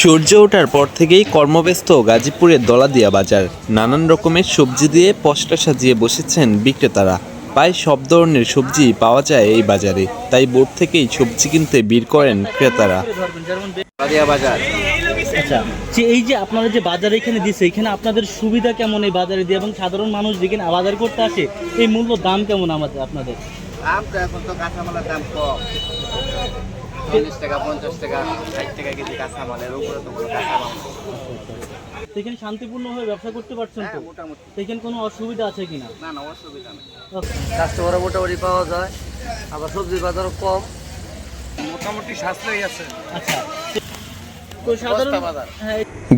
সূর্য ওঠার পর থেকেই কর্মব্যস্ত গাজীপুরের দলাদিয়া বাজার। নানান রকমের সবজি দিয়ে পশটা সাজিয়ে বসেছেন বিক্রেতারা। প্রায় সব ধরনের সবজি পাওয়া যায় এই বাজারে। তাই বোর্ড থেকেই সবজি কিনতে ভিড় করেন ক্রেতারা। বাজার। আচ্ছা যে এই যে আপনারা যে বাজার এখানে দিচ্ছে এখানে আপনাদের সুবিধা কেমন এই বাজারে দিয়ে? এবং সাধারণ মানুষ যেখানে বাজার করতে আসে এই মূল্য দাম কেমন আমাদের আপনাদের? দাম তো এখন তো কাঁচামালের দাম কম। চল্লিশ টাকা পঞ্চাশ টাকা ষাট টাকা কেজি কাঁচামালের উপরে তো কোনো কাঁচামাল। এখানে শান্তিপূর্ণভাবে ব্যবসা করতে পারছেন তো? হ্যাঁ মোটামুটি। তো এখানে কোনো অসুবিধা আছে কিনা না? না অসুবিধা নেই। কাস্টমারও মোটামুটি পাওয়া যায় আবার সবজির বাজারও কম। মোটামুটি সাশ্রয়ী আছে। আচ্ছা।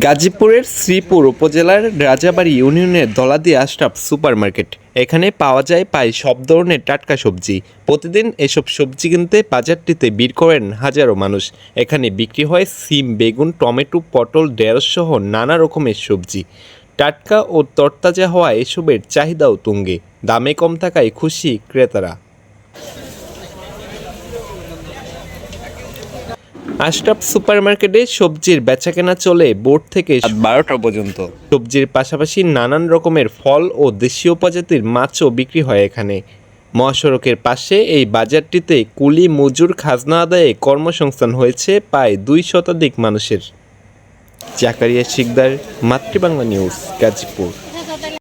গাজীপুরের শ্রীপুর উপজেলার রাজাবাড়ি ইউনিয়নের দলাদি আশরাফ সুপার মার্কেট এখানে পাওয়া যায় প্রায় সব ধরনের টাটকা সবজি। প্রতিদিন এসব সবজি কিনতে বাজারটিতে ভিড় করেন হাজারো মানুষ। এখানে বিক্রি হয় সিম বেগুন টমেটো পটল ঢেঁড়স সহ নানা রকমের সবজি। টাটকা ও তরতাজা হওয়া এসবের চাহিদাও তুঙ্গে। দামে কম থাকায় খুশি ক্রেতারা। আশরাফ সুপারমার্কেটে সবজির বেচাকেনা চলে বোর্ড থেকে বারোটা পর্যন্ত। সবজির পাশাপাশি নানান রকমের ফল ও দেশীয় প্রজাতির মাছও বিক্রি হয় এখানে। মহাসড়কের পাশে এই বাজারটিতে কুলি মজুর খাজনা আদায়ে কর্মসংস্থান হয়েছে প্রায় দুই শতাধিক মানুষের। জাকারিয়া শিকদার মাতৃবাংলা নিউজ গাজীপুর।